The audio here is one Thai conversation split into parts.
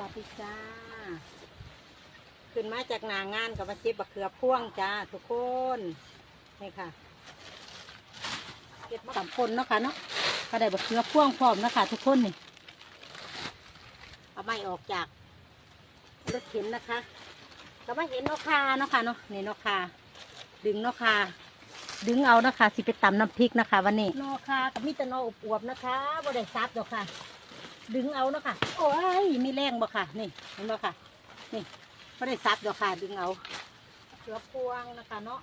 วัสดีจ้า ขึ้นมาจากนางงานกับมาเจ็บบักเขือพ่วงจ้าทุกคน นี่ค่ะเก็บมาสามคนเนาะค่ะเนาะก็ได้บักเขือพ่วงพร้อมเนาะคะทุกคนนี่ เอาไม้ออกจากรถเข็นนะคะก็มาเห็นนกคาเนาะค่ะเนาะ นี่นกคา ดึงนกคาดึงเอานะคะสิไปตำน้ำพริกนะคะ วันนี้นกคากับมิตรนออวบๆนะคะบ่ได้ซับดอกค่ะ ดึงเอาเนาะค่ะ โอ้ยมีแรงบ่ค่ะ นี่เห็นบ่ค่ะ นี่ไม่ได้ซับดอกค่ะ ดึงเอาเขือพวงนะคะเนาะ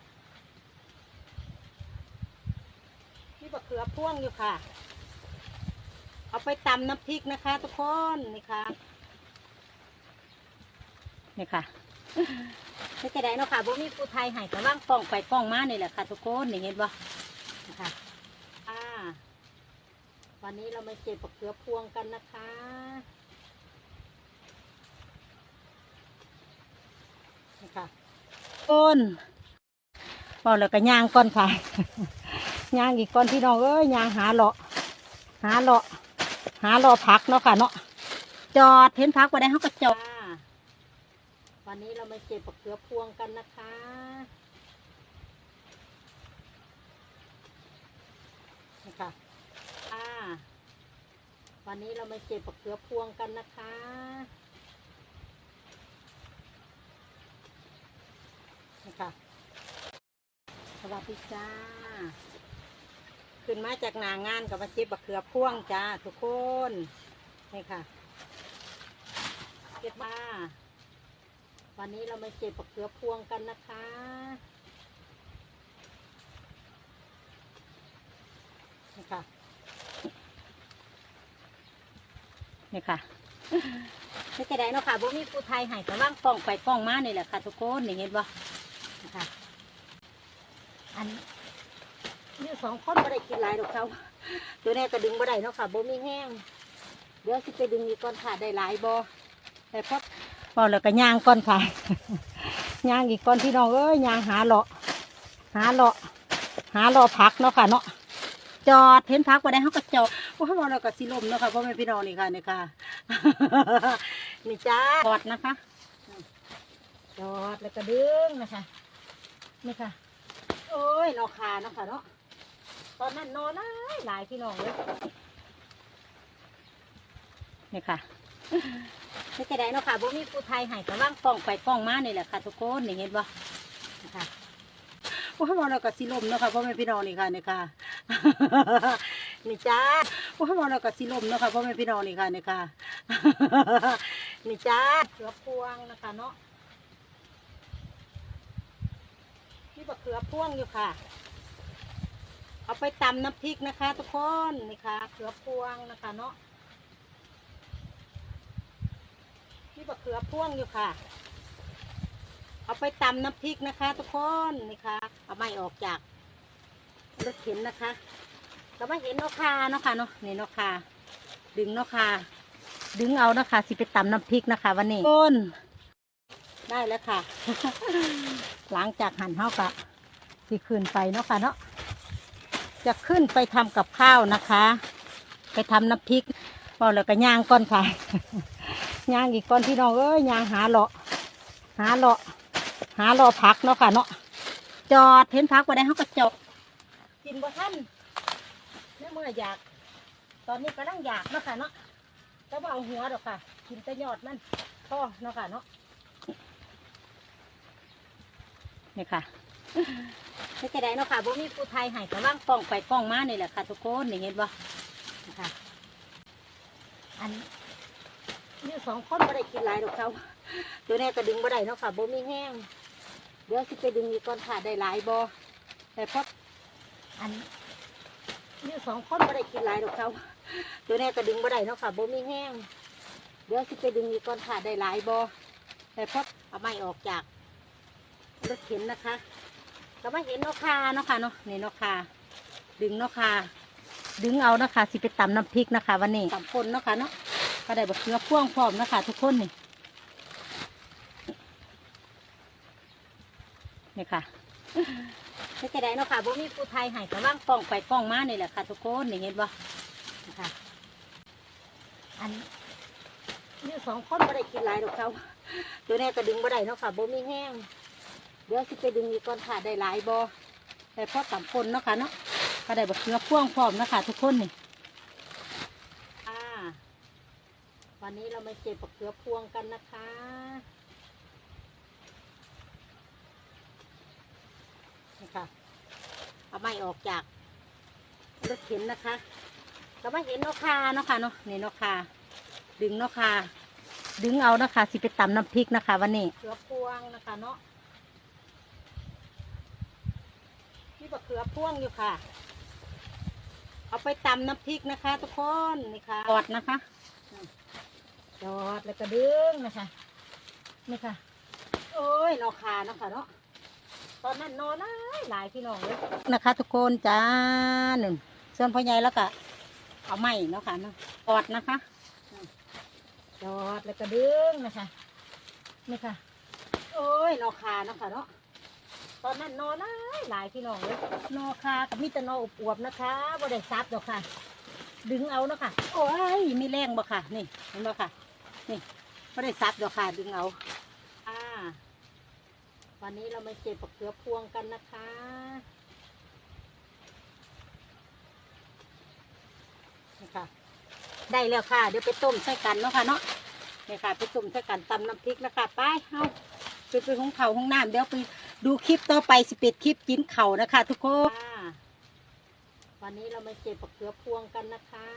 นี่บะเขือพวงอยู่ค่ะ เอาไปตำน้ำพริกนะคะ ทุกคนนี่ค่ะนี่ค่ะไม่กระไดเนาะค่ะบ่มีผู้ไทยให้กระว่างป้องไปป้องมานี่แหละค่ะ ทุกคนนี่เห็นบ่นี่ค่ะอ่า วันนี้เรามาเก็บบักเขือพวงกันนะคะ นี่ค่ะต้นบอกแล้วก็ย่างก้อนค่ะ ย่างอีกก้อนพี่น้องเอ้ยย่างหาเลาะ หาเลาะ หาเลาะพักเนาะค่ะเนาะ จอดเห็นพักไว้ได้เขาก็จอดวันนี้เรามาเก็บบักเขือพวงกันนะคะนี่ค่ะค่ะ วันนี้เรามาเก็บบักเขือพวงกันนะคะนี่ค่ะสวัสดีจ้า ขึ้นมาจากหนางานกับมาเก็บบักเขือพวงจ้าทุกคน นี่ค่ะ เก็บมาวันนี้เรามาเก็บบักเขือพวงกันนะคะนี่ค่ะ นี่ค่ะไม่กระได้เนาะค่ะบ่มีผู้ไทยให้แต่ว่างป้องไปป้องมานี่แหละค่ะทุกคนนี่เห็นบ่นี่ค่ะอันนี่สองคนบ่ได้กินหลายดอกเขาตัวนี้ก็ดึงบ่ได้เนาะค่ะบ่มีแห้งเดี๋ยวสิไปดึงอีกก่อนค่ะได้หลายบ่แต่พอพอแล้วก็ย่างก่อนค่ะย่างอีกก่อนพี่น้องเอ้ยย่างหาเลาะหาเลาะหาเลาะพักเนาะค่ะเนาะจอดเห็นพักไว้ได้เขาก็จอด ว่าเขาบอกเราก็สิลมเนาะค่ะพ่อแม่พี่น้องนี่ค่ะนี่ค่ะ นี่จ้าจอดนะคะจอดแล้วก็ดึงนะคะนี่ค่ะ โอ้ยนอคาเนาะค่ะเนาะตอนนั้นนอนหลายหลายพี่น้องเลยนี่ค่ะไม่กระไดเนาะค่ะบ่มีผู้ไทยให้แต่ว่างป้องไปป้องมานี่แหละค่ะทุกคนนี่เห็นบ่นี่ค่ะว่าเขาบอกเราก็สิลมเนาะค่ะพ่อแม่พี่น้องนี่ค่ะนี่ค่ะนี่จ้า ว่าเขากเราก็สิลมเนาะค่ะพ่อแม่พี่น้องนี่ค่ะนี่ค่ะ นี่จ้าเขือพวงนะคะเนาะนี่บักเขือพวงอยู่ค่ะ เอาไปตำน้ำพริกนะคะ ทุกคนนี่ค่ะเขือพวงนะคะเนาะนี่บักเขือพวงอยู่ค่ะ เอาไปตำน้ำพริกนะคะ ทุกคนนี่ค่ะ เอาไม้ออกจากรถเข็นนะคะ ก็มาเห็นนกคาเนาะค่ะเนาะนี่นกคาดึงนกคาดึงเอานะคะสิไปตำน้ำพริกนะคะ วันนี้ต้นได้แล้วค่ะ หลังจากหั่นเท่ากะสิขึ้นไปเนาะค่ะเนาะจะขึ้นไปทำกับข้าวนะคะ ไปทำน้ำพริกพอแล้วก็ย่างก้อนค่ะย่างอีกก้อนพี่น้องเอ้ยย่างหาเลาะ หาเลาะ หาเลาะพักเนาะค่ะเนาะจอดเห็นพักไว้ได้เขาก็จอดกินบ่ท่าน เมื่อเมื่ออยาก ตอนนี้ก็ต้องอยากเนาะค่ะเนาะแต่ว่าเอาหัวดอกค่ะ กินแต่ยอดมันพ่อเนาะค่ะเนาะนี่ค่ะไม่กระไดเนาะค่ะบ่มีผู้ไทยให้แต่ว่างป้องไปป้องมานี่แหละค่ะทุกคนนี่เห็นบ่นี่ค่ะอันนี่สองคนไม่ได้กินหลายดอกเขาตัวนี้ก็ดึงบ่ได้เนาะค่ะบ่มีแห้งเดี๋ยวสิไปดึงอีกก่อนค่ะได้หลายบ่แต่พออัน นี่สองคนไม่ได้กินหลายดอกเขาตัวนี้ก็ดึงบ่ได้เนาะค่ะบ่มีแห้ง เดี๋ยวสิไปดึงอีกก่อนค่ะได้หลายบ่แต่พอเอาไม้ออกจากรถเข็นนะคะก็มาเห็นนกคาเนาะค่ะเนาะนี่นกคาดึงนกคาดึงเอานะคะสิไปตำน้ำพริกนะคะ วันนี้ตำคนเนาะค่ะเนาะก็ได้บักเขือพ่วงพร้อมนะคะทุกคนนี่นี่ค่ะ ไม่กระไดเนาะค่ะบ่มีผู้ไทยให้แต่ว่างป้องไปป้องมานี่แหละค่ะทุกคนนี่เห็นบ่ค่ะอันนี่สองคนไม่ได้กินหลายดอกเขาตัวนี้ก็ดึงบ่ได้เนาะค่ะบ่มีแห้งเดี๋ยวสิไปดึงอีกก่อนค่ะได้หลายบ่ได้พอต่ำปนเนาะค่ะเนาะก็ได้บักเขือพ่วงพร้อมเนาะคะทุกคนนี่วันนี้เรามาเก็บบักเขือพวงกันนะคะนี่ ค่ะ เอาไม้ออกจากรถเข็นนะคะเราไม่เห็นเนาะค่ะเนาะค่ะเนาะนี่เนาะค่ะดึงเนาะค่ะดึงเอานะคะสิไปตำน้ำพริกนะคะ วันนี้เขือพวงนะคะเนาะนี่บักเขือพวงอยู่ค่ะ เอาไปตำน้ำพริกนะคะ ทุกคนนี่ค่ะจอดนะคะจอดแล้วก็ดึงนะคะนี่ค่ะ โอ้ยเนาะค่ะเนาะค่ะเนาะ ตอนนั้นนอนหลายหลายพี่น้องเลยนะคะ ทุกคนจ้าหนึ่งส่วนพ่อใหญ่แล้วก็เอาไม้เนาะค่ะเนาะจอดนะคะจอดแล้วก็ดึงนะคะนี่ค่ะ โอ้ยนอคาเนาะค่ะเนาะตอนนั้นนอนหลายหลายพี่น้องเลยนอคากับมีแต่นออวบๆนะคะบ่ได้ซับดอกค่ะ ดึงเอาเนาะค่ะ โอ้ยมีแรงบ่ค่ะ นี่เห็นบ่ค่ะ นี่บ่ได้ซับดอกค่ะ ดึงเอา อ่า วันนี้เรามาเก็บปักเขือพวงกันนะคะ นี่ค่ะ ได้แล้วค่ะ เดี๋ยวไปต้มใส่กันเนาะค่ะเนาะ นี่ค่ะ ไปต้มใส่กันตำน้ำพริกนะคะไปเฮาไปไปห้องเขาห้องน้ำเดี๋ยวไปดูคลิปต่อไปสิเป็ดคลิปกินเข่านะคะ ทุกคน วันนี้เรามาเก็บปักเขือพวงกันนะคะ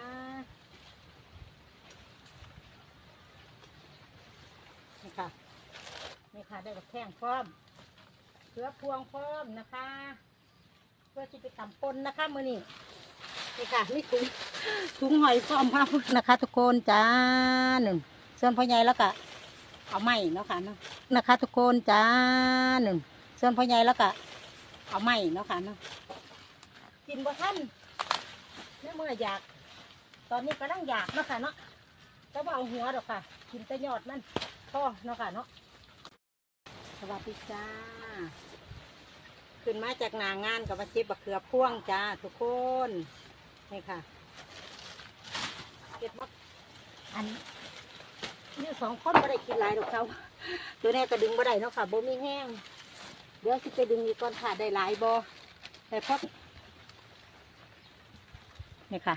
นี่ค่ะนี่ค่ะได้กับแข้งพร้อม เขือพวงพร้อมนะคะ เพื่อที่ไปตำปนนะคะมือนี้นี่ค่ะนี่ถุงถุงหอยฟอมพาพุนะคะ ทุกคนจ้าหนึ่งส่วนพ่อใหญ่แล้วก็เอาไม้เนาะค่ะเนาะนะคะ ทุกคนจ้าหนึ่งส่วนพ่อใหญ่แล้วก็เอาไม้เนาะค่ะเนาะกินบ่ท่านเมื่อเมื่ออยาก ตอนนี้ก็ต้องอยากเนาะค่ะเนาะแต่ว่าเอาหัวดอกค่ะ กินแต่ยอดมันพ่อเนาะค่ะเนาะสวัสดีจ้า ขึ้นมาจากนางงานกับมาเจ็บบักเขือพ่วงจ้าทุกคนนี่ค่ะเก็บมาอันนี่สองคนไม่ได้กินหลายดอกเขาตัวนี้ก็ดึงบ่ได้เนาะค่ะบ่มีแห้งเดี๋ยวสิไปดึงอีกก่อนค่ะได้หลายบ่แต่พอนี่ค่ะ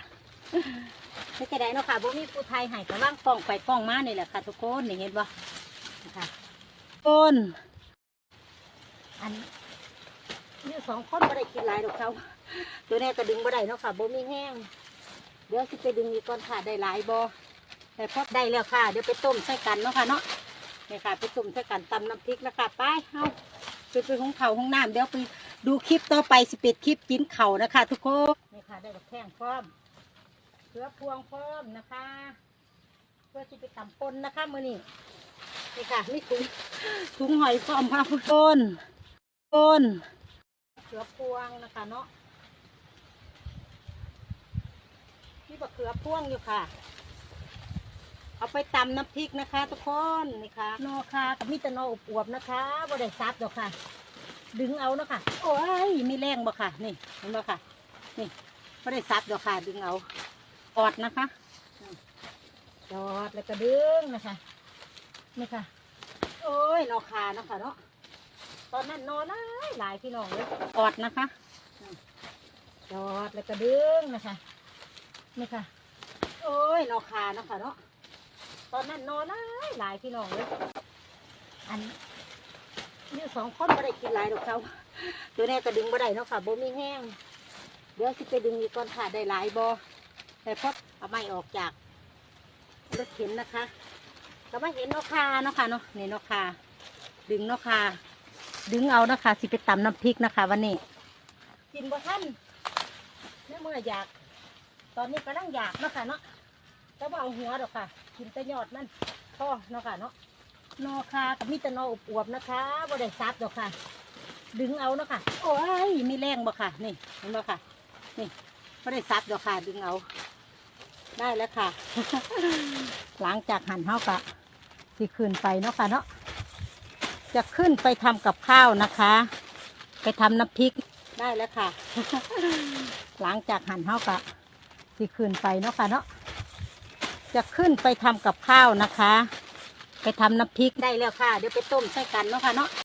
ไม่กระไดเนาะค่ะบ่มีผู้ไทยให้กระว่างป้องไปป้องมานี่แหละค่ะ ทุกคนนี่เห็นบ่นี่ค่ะต้น อันนี่สองคนไม่ได้กินหลายดอกเขาตัวนี้ก็ดึงบ่ได้เนาะค่ะบ่มีแห้งเดี๋ยวสิไปดึงอีกก่อนค่ะได้หลายบแต่พอได้แล้วค่ะ เดี๋ยวไปต้มใส่กันเนาะค่ะเนาะนี่ค่ะไปต้มใส่กันตำน้ำพริกนะคะไปเฮาไปไปห้องเขาห้องน้ำเดี๋ยวไปดูคลิปต่อไปสิเป็ดคลิปกินเข่านะคะทุกคนนี่ค่ะได้กับแข้งพร้อมเขือพวงพร้อมนะคะ เพื่อที่ไปตำปนนะคะมือนี้นี่ค่ะนี่ถุงถุงหอยพร้อมค่ะทุกคน นเขือพวงนะคะเนาะนี่บักเขือพ่วงอยู่ค่ะ เอาไปตำน้ำพริกนะคะทุกคนนี่ค่ะนอคากับมีแต่นออวบๆนะคะบ่ได้ซับดอกค่ะ ดึงเอาเนาะค่ะโอ้ยมีแรงบ่ค่ะ นี่เห็นบ่ค่ะ นี่บ่ได้ซับดอกค่ะ ดึงเอาจอดนะคะจอดแล้วก็ดึงนะคะนี่ค่ะ โอ้ยนอคาเนาะค่ะเนาะ ตอนนั้นนอนหลายหลายพี่น้องเลยอดนะคะจอดแล้วก็ดึงนะคะนี่ค่ะ โอ้ยนอคานะค่ะเนาะตอนนั้นนอนหลายหลายพี่น้องเลยอันนี่สองคนไม่ได้กินหลายดอกเขาตัวนี้ก็ดึงบ่ได้เนาะค่ะบ่มีแห้งเดี๋ยวสิไปดึงอีกก่อนค่ะได้หลายบ่แต่พอเอาไม้ออกจากรถเข็นนะคะก็ไม่เห็นนอคาเนาะค่ะเนาะนี่นอคาดึงนอคา ดึงเอานะคะสิไปตำน้ำพริกนะคะ วันนี้ กินบ่ท่านเมื่อเมื่ออยาก ตอนนี้ก็ต้องอยากเนาะคะเนาะแต่ว่าเอาหัวดอกค่ะ กินแต่ยอดมันพ่อเนาะค่ะเนาะนอคากับมีแต่นออวบๆนะคะบ่ได้ซับดอกค่ะ ดึงเอาเนาะค่ะ โอ้ยมีแรงบ่ค่ะ นี่เห็นบ่ค่ะ นี่บ่ได้ซับดอกค่ะ ดึงเอา ได้แล้วค่ะ หลังจากหั่นเฮากะสิขึ้นไปเนาะค่ะเนาะ จะขึ้นไปทำกับข้าวนะคะ ไปทำน้ำพริกได้แล้วค่ะ หลังจากหั่นเฮากะที่ขึ้นไปเนาะค่ะเนาะจะจะขึ้นไปทำกับข้าวนะคะ ไปทำน้ำพริกได้แล้วค่ะ เดี๋ยวไปต้มใส่กันเนาะค่ะเนาะ